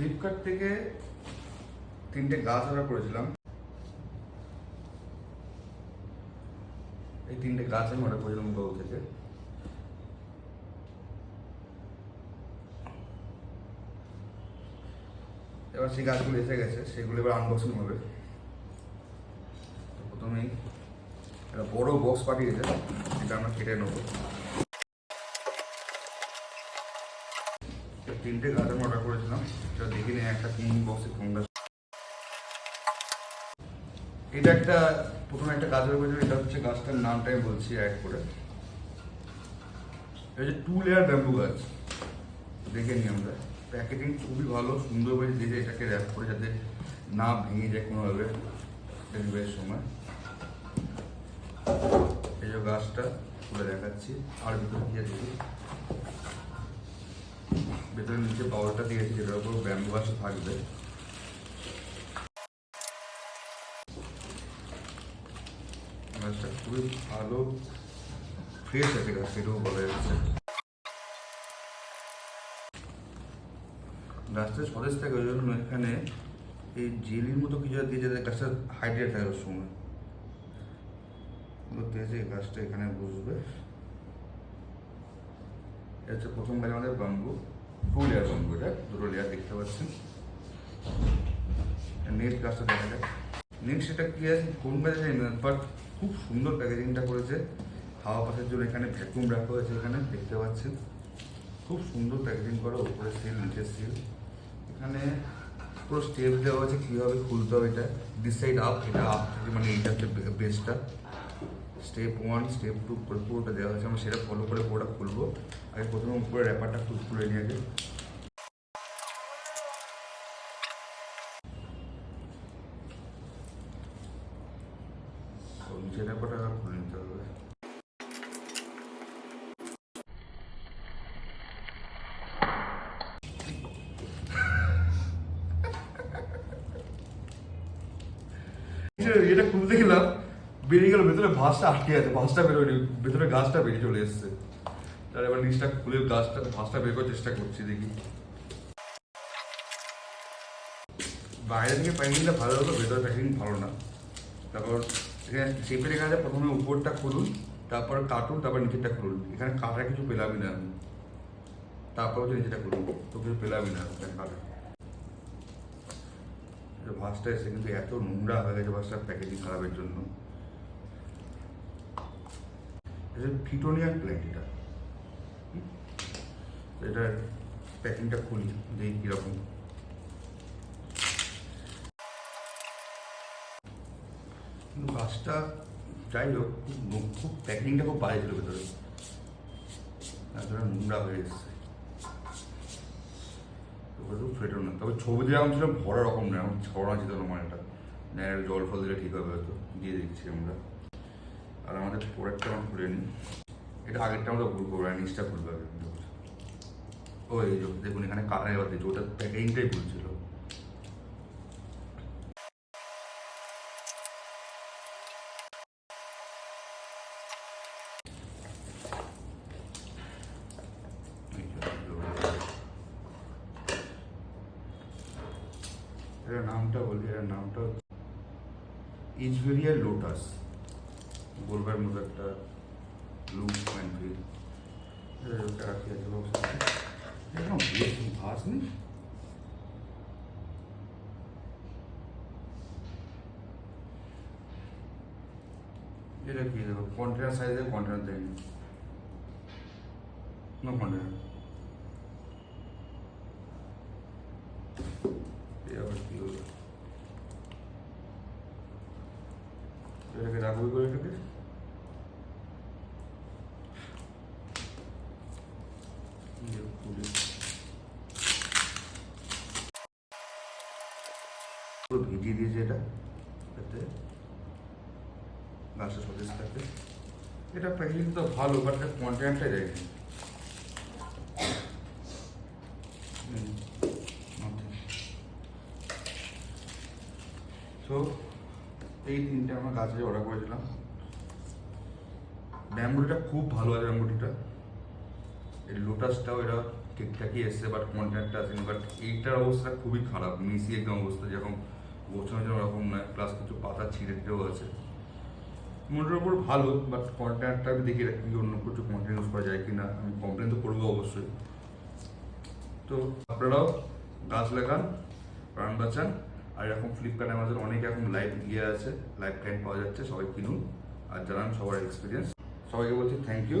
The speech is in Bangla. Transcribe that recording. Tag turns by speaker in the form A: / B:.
A: ফ্লিপকার্ট থেকে তিনটে গাছ অর্ডার করেছিলাম। এই তিনটে গাছ আমি অর্ডার করেছিলাম গৌ থেকে। এবার সেই গাছগুলো এসে গেছে, সেগুলো এবার আনবক্সিং হবে। তো প্রথমেই একটা বড় বক্স পাঠিয়েছে যেটা আমরা কেটে নেব। তিনটে গাছ আমি অর্ডার করেছিলাম, সেটা দেখে নিয়ে একটা কোন বক্সে কোন এটা একটা প্রথমে একটা গাছ অর্ডার এটা হচ্ছে গাছটার নামটা আমি বলছি অ্যাড করে। এটা হচ্ছে টু লেয়ার ব্যাম্বু গাছ। দেখে নিই আমরা। প্যাকেজিং খুবই ভালো সুন্দরভাবে দিয়ে এটাকে র্যাপ করে যাতে না ভেঙে যায় কোনোভাবে। ডেলিভারির সময়। এই যে গাছটা, খুলে দেখাচ্ছি। আর ভিতরে দিয়ে দেখি ভেতরে নিচে পাওয়ারটা দিয়েছি যেটার উপর ব্যাম্বু থাকবে। গাছটা খুবই ভালো ফ্রেশ আছে গাছ এটাও বলা যাচ্ছে। গাছটা সতেজ থাকে, ওই জন্য এখানে এই জেলির মতো কিছু দিয়ে যাতে গাছটা হাইড্রেট থাকে সময় এই গাছটা এখানে বসবে। এটা হচ্ছে প্রথম গাছ আমাদের বাম্বু টু লেয়ার এটা দুটো লেয়ার দেখতে পাচ্ছেন। নেক্সট গাছটা দেখা যাক। নেক্সট এটা কি আছে কোন গাছে বাট খুব সুন্দর প্যাকেজিংটা করেছে। হাওয়া পাশের জন্য এখানে ভ্যাকুম রাখা হয়েছে এখানে, দেখতে পাচ্ছেন। খুব সুন্দর প্যাকেজিং করা, উপরে সিল নিচে সিল এখানে পুরো স্টেপ দেওয়া আছে, কীভাবে খুলতে হবে এটা। দিস সাইড আপ এটা আপ মানে এইটা হচ্ছে বেসটা স্টেপ ওয়ান স্টেপ টু করে পুরোটা দেওয়া হয়েছে, আমরা সেটা ফলো করে পুরোটা খুলবো। আগে প্রথমে উপরে র্যাপারটা খুলে নিয়ে আগে। খুলে নিতে হবে। এটা খুলতে গেলাম। বেরিয়ে গেল, ভেতরে ভাঁজটা আটকে আছে ভাঁজটা বেরোয়নি ভেতরে গাছটা বেরিয়ে চলে এসছে। তার এবার নিচটা খুলে গাছটা ভাঁজটা বের করার চেষ্টা করছি, দেখি। বাইরে থেকে প্যাকিংটা ভালো হতো, ভেতরে প্যাকিং ভালো না। তারপর এখানে চেপে রেখে আছে, প্রথমে উপরটা খুলুন, তারপর কাটুন, তারপর নিচেরটা খুলুন। এখানে কাটা কিছু পেলামই না আমি। তারপর হচ্ছে নিচেটা খুলুন, তো কিছু পেলামই না এখানে কাটা ভাসটা এসে কিন্তু এত নোংরা হয়ে গেছে ভাসটার প্যাকেজিং খারাপের জন্য। এটা ফিটোনিয়ার প্ল্যান্ট এটা। এটার প্যাকিংটা খুলি, দেখি কীরকম। গাছটা যাই হোক খুব প্যাকিংটা খুব বাজে ছিল ভেতরে। এতটা নোংরা হয়ে এসছে। ফেটো না তবে ছবি দিয়ে আমার ছিল, ভরা রকম না ছড়া না মানে এটা জল ফল দিলে ঠিক হবে হয়তো, দিয়ে দিচ্ছি আমরা। আর আমাদের প্রোডাক্টটা আমরা খুলে নিই। এটা আগেরটা আমরা ভুল করব নিচটা খুলবে আগে ও, এই দেখুন এখানে কালার এবার দিয়েছে ওটা প্যাকেজিংটাই ভুল ছিল। এটার নামটা বলি, এটার নামটা ইজভেরিয়া লোটাস। গোলবার মতো একটা লুক পয়েন্ট ফিল রাখি আছে ভাস নেই। এটা কি দেবো? কন্টেনার সাইজের কন্টেনার দেয়নি। নো কন্টেনার এই আবার কি হলো এটাকে রাখবি করে এটাকে ইয়ে, খুলে। পুরো ভিজিয়ে দিয়েছে এটা যাতে গাছটা সতেজ থাকে এটা প্যাকেজিং তো ভালো বাট কন্টেন্টটা দেয়নি তো এই তিনটে আমরা গাছে অর্ডার করেছিলাম। ব্যাম্বুটিটা খুব ভালো আছে ব্যাম্বুটিটা লোটাসটাও এটা ঠিকঠাকই এসছে বাট কন্টেন্টটা আসেনি বাট এইটার অবস্থা খুবই খারাপ মিশি একদম অবস্থা যেরকম গোছানো যেন ওরকম নয় প্লাস কিছু পাতা ছিঁড়ে টিড়েও আছে। মোটের উপর ভালো বাট কন্টেন্টটা আমি দেখি রাখি অন্য কিছু কন্টেন্ট ইউজ করা যায় কি না আমি কমপ্লেন তো করব অবশ্যই। তো আপনারাও গাছ লাগান, প্রাণ বাঁচান, আর এরকম ফ্লিপকার্ট অ্যামাজন অনেক এখন লাইভ ইয়ে আছে লাইভ ক্লাইন্ট পাওয়া যাচ্ছে, সবাই কিনুন, আর জানান সবার এক্সপিরিয়েন্স সবাইকে বলছি থ্যাংক ইউ